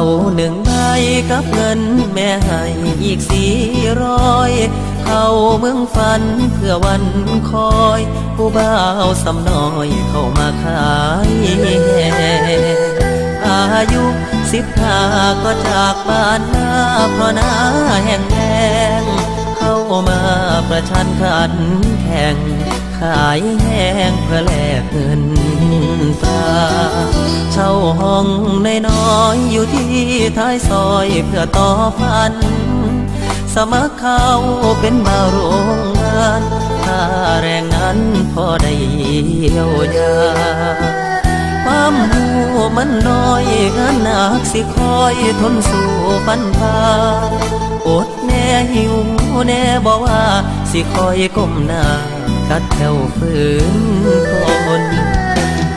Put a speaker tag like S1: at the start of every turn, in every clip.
S1: เป๋าหนึ่งใบกับเงินแม่ให้อีกสี่ร้อยเข้าเมืองฝันเพื่อวันคอย ผู้บ่าวสำน้อยเข้ามาขายอายุสิบห้าก็จากบ้านนาเพราะหน้าแห้งแล้งเข้ามาประชันขันแข่ง ขายแห้งเพื่อแลกเงินตราเช่าห้องในน้อยอยู่ที่ท้ายซอยเพื่อต่อพัน สมัครเข้าเป็นบาโรงงานค่าแรงนั้นพอได้เยียวยาความหูมันน้อยงานหนักสิคอยทนสู้ฟันพาอดแน่หิวแน่บอกว่าสิคอยก้มหน้า กัดแถวฝืนทน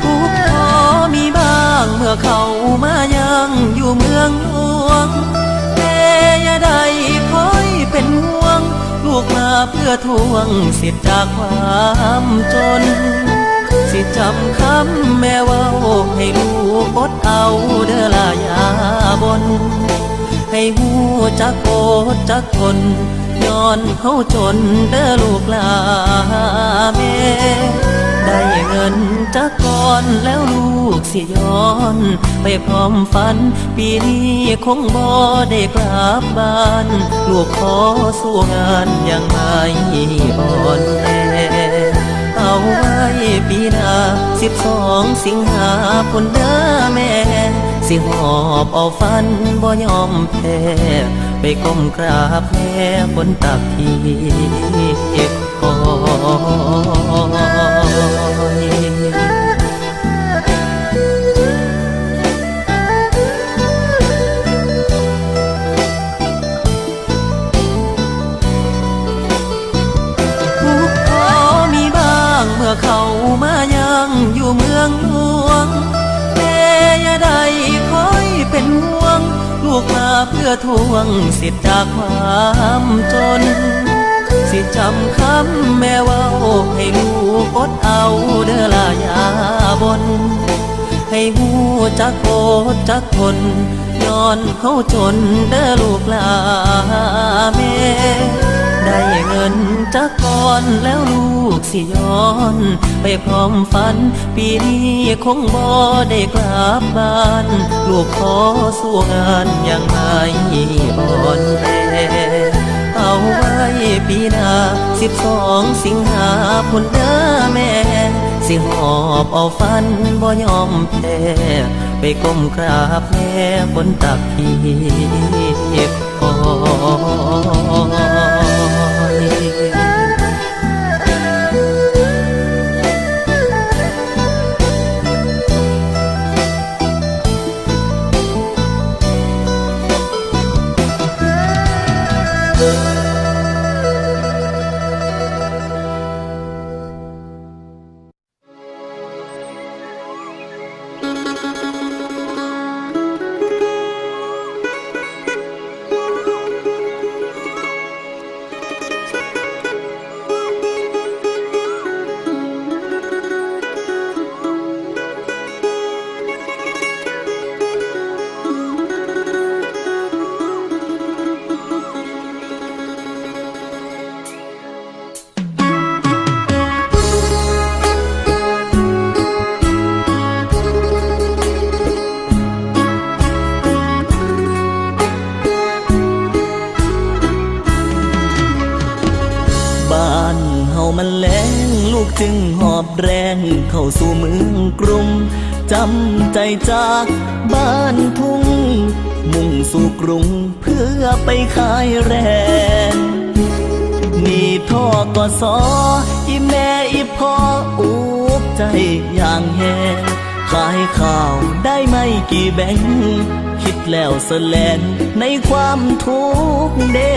S1: ทุกข์พอมีบ้างเมื่อเขามายังอยู่เมืองหลวงแต่อย่าได้คอยเป็นห่วง ลูกมาเพื่อทวงสิทธิ์จากความจน สิจำคำแม่ว่าให้ลูกอดเอาเด้อลายาบน ให้หูจักโอดจักทน ย้อนเขาจนเด้อลูกลาแม่ได้เงินจากก่อนแล้วลูกสิย้อน ไปพร้อมฝัน ปีนี้คงบ่ได้กลับบ้าน ลูกขอสู้งานยังไม่อ่อนแอเอาไว้ปีหน้าสิบสองสิงหาคมเด้อแม่ สิหอบเอาฟันบ่ยอมแพ้ไปก้มกราบแม่บนตักที่คอยทุกข์พอมีบางเมื่อเขามายังอยู่เมืองหล ลูกมาเพื่อทวงสิทธิ์จากความจน สิจำคำแม่ว่าให้ลูกอดเอาเด้อลายาบน ให้หูจักโอดจักทนย้อนเขาจนเด้อลูกลาแม่ ได้เงินจากก่อนแล้วลูกสิย้อน ไปพร้อมฝัน ปีนี้คงบ่ได้กลับบ้าน ลูกขอสู้งานยังไม่อ่อนแอเอาไว้ปีหน้าสิบสองสิงหาคมเด้อแม่ สิหอบเอาฟันบ่ยอมแพ้ไปก้มกราบแม่บนตักที่คอ จึงหอบแรงเข้าสู่เมืองกรุง จำใจจากบ้านทุ่ง มุ่งสู่กรุงเพื่อไปขายแรงนี่ท่อก็สออีแม่อีพ่ออุกใจอย่างแหงขายข้าวได้ไม่กี่แบงคิดแล้วสแลนในความทุกข์เด็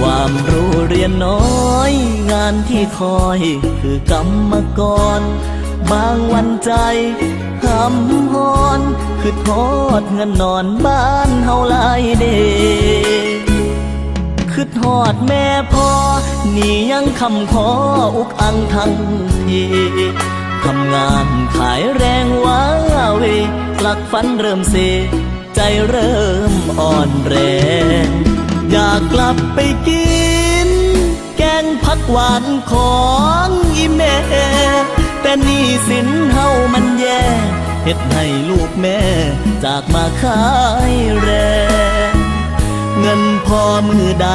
S1: ความรู้เรียนน้อย งานที่คอยคือกรรมกร บางวันใจหำฮอนคือทอดเงินนอนบ้านเฮาหลายเดคือทอดแม่พ่อนี่ยังคำขออุกอังทั้งที
S2: ทำงานขายแรงว้าเวหลักฝันเริ่มเซ ใจเริ่มอ่อนแรง อยากกลับไปกิน แกงผักหวานของอีแม่ แต่นี่สินเฮามันแย่เฮ็ดให้ลูกแม่ จากมาขายแรงเงินพอมือใด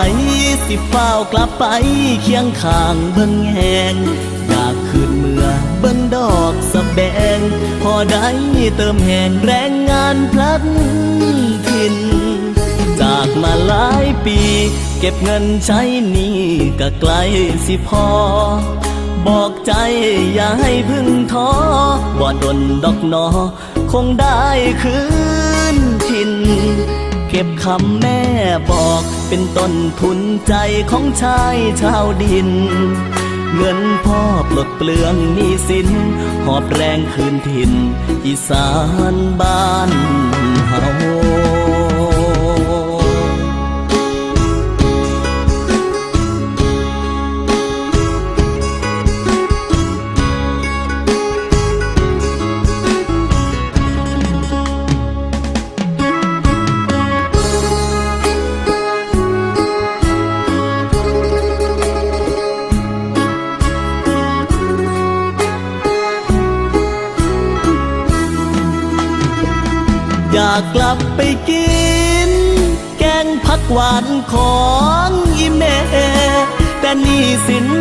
S2: สิเฝ้ากลับไปเคียงข้างเบิ่งแหงอยากคืนเมื่อเบิ่งดอกสะแบง พอได้เติมแหงแรงงานพลัดถิ่น จากมาหลายปี เก็บเงินใช้หนี้ก็ไกลสิพอ บอกใจอย่าให้พึ่งท้อบ่ดนดอกนอ คงได้คืนถิ่นเก็บคำแม่บอกเป็นต้นทุนใจของชายชาวดิน เงินพ่อปลดเปลืองหนี้สิน หอบแรงคืนถิ่นอีสานบ้านากกลับไปกิน แกงผักหวานของอีแม่แต่นี่สิน